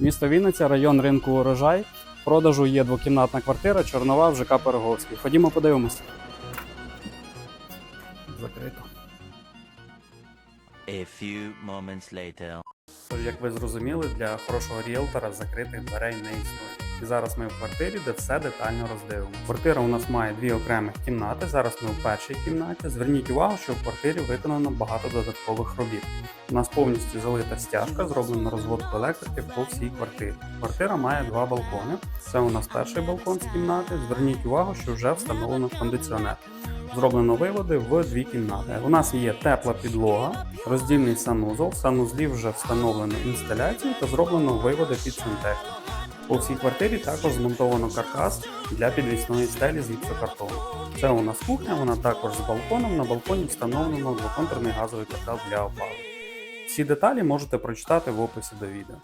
Місто Вінниця, район ринку урожай. В Продажу є двокімнатна квартира, чорнова в ЖК Пироговський. Ходімо подивимося. Закрито. A few moments later. Тож, як ви зрозуміли, для хорошого ріелтора закритих дверей не існує. І зараз ми в квартирі, де все детально роздивимо. Квартира у нас має дві окремих кімнати. Зараз ми в першій кімнаті. Зверніть увагу, що в квартирі виконано багато додаткових робіт. У нас повністю залита стяжка, зроблено розводку електрики по всій квартирі. Квартира має два балкони. Це у нас перший балкон з кімнати. Зверніть увагу, що вже встановлено кондиціонер. Зроблено виводи в дві кімнати. У нас є тепла підлога, роздільний санузол. В санузлі вже встановлено інсталяцію та зроблено виводи під сантехніку. У всій квартирі також змонтовано каркас для підвісної стелі з гіпсокартону. Це у нас кухня, вона також з балконом. На балконі встановлено двоконтурний газовий котел для опалення. Всі деталі можете прочитати в описі до відео.